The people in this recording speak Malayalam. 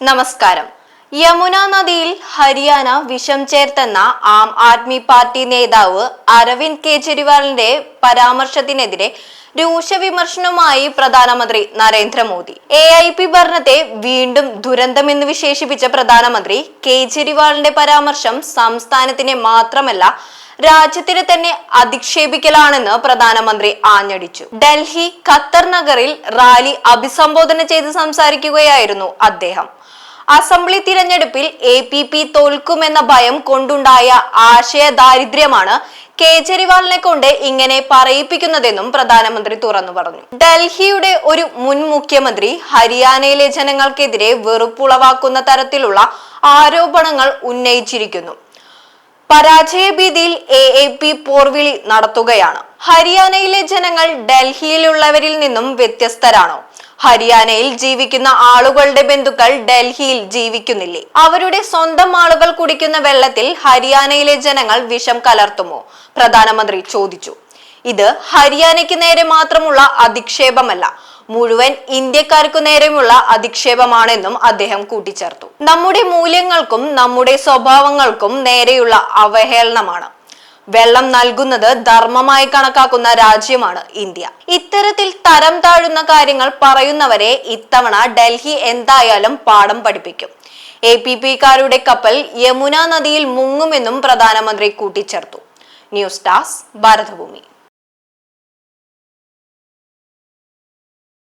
നമസ്കാരം. യമുന നദിയിൽ ഹരിയാന വിഷം ചേർത്തെന്ന ആം ആദ്മി പാർട്ടി നേതാവ് അരവിന്ദ് കെജ്രിവാളിന്റെ പരാമർശത്തിനെതിരെ രൂക്ഷ വിമർശനവുമായി പ്രധാനമന്ത്രി നരേന്ദ്രമോദി. എ ഐ പി ഭരണത്തെ വീണ്ടും ദുരന്തമെന്ന് വിശേഷിപ്പിച്ച പ്രധാനമന്ത്രി കെജ്രിവാളിന്റെ പരാമർശം സംസ്ഥാനത്തിനെ മാത്രമല്ല രാജ്യത്തിന് തന്നെ അധിക്ഷേപിക്കലാണെന്ന് പ്രധാനമന്ത്രി ആഞ്ഞടിച്ചു. ഡൽഹി ഖത്തർ നഗറിൽ റാലി അഭിസംബോധന ചെയ്ത് സംസാരിക്കുകയായിരുന്നു അദ്ദേഹം. അസംബ്ലി തിരഞ്ഞെടുപ്പിൽ എ പി പി തോൽക്കുമെന്ന ഭയം കൊണ്ടുണ്ടായ ആശയ ദാരിദ്ര്യമാണ് കേജ്രിവാളിനെ കൊണ്ട് ഇങ്ങനെ പറയിപ്പിക്കുന്നതെന്നും പ്രധാനമന്ത്രി തുറന്നു പറഞ്ഞു. ഡൽഹിയുടെ ഒരു മുൻ മുഖ്യമന്ത്രി ഹരിയാനയിലെ ജനങ്ങൾക്കെതിരെ വെറുപ്പുളവാക്കുന്ന തരത്തിലുള്ള ആരോപണങ്ങൾ ഉന്നയിച്ചിരിക്കുന്നു. പരാജയ ഭീതിയിൽ എ എ പി പോർവിളി നടത്തുകയാണ്. ഹരിയാനയിലെ ജനങ്ങൾ ഡൽഹിയിലുള്ളവരിൽ നിന്നും വ്യത്യസ്തരാണോ? ഹരിയാനയിൽ ജീവിക്കുന്ന ആളുകളുടെ ബന്ധുക്കൾ ഡൽഹിയിൽ ജീവിക്കുന്നില്ലേ? അവരുടെ സ്വന്തം ആളുകൾ കുടിക്കുന്ന വെള്ളത്തിൽ ഹരിയാനയിലെ ജനങ്ങൾ വിഷം കലർത്തുമോ? പ്രധാനമന്ത്രി ചോദിച്ചു. ഇത് ഹരിയാനയ്ക്ക് നേരെ മാത്രമുള്ള അധിക്ഷേപമല്ല മുഴുവൻ ഇന്ത്യക്കാർക്കു നേരെയുള്ള അധിക്ഷേപമാണെന്നും അദ്ദേഹം കൂട്ടിച്ചേർത്തു. നമ്മുടെ മൂല്യങ്ങൾക്കും നമ്മുടെ സ്വഭാവങ്ങൾക്കും നേരെയുള്ള അവഹേളനമാണ്. വെള്ളം നൽകുന്നത് ധർമ്മമായി കണക്കാക്കുന്ന രാജ്യമാണ് ഇന്ത്യ. ഇത്തരത്തിൽ തരം താഴുന്ന കാര്യങ്ങൾ പറയുന്നവരെ ഇത്തവണ ഡൽഹി എന്തായാലും പാഠം പഠിപ്പിക്കും. എ പി പി കാരുടെ കപ്പൽ യമുന നദിയിൽ മുങ്ങുമെന്നും പ്രധാനമന്ത്രി കൂട്ടിച്ചേർത്തു. News desk Bharathabhoomi.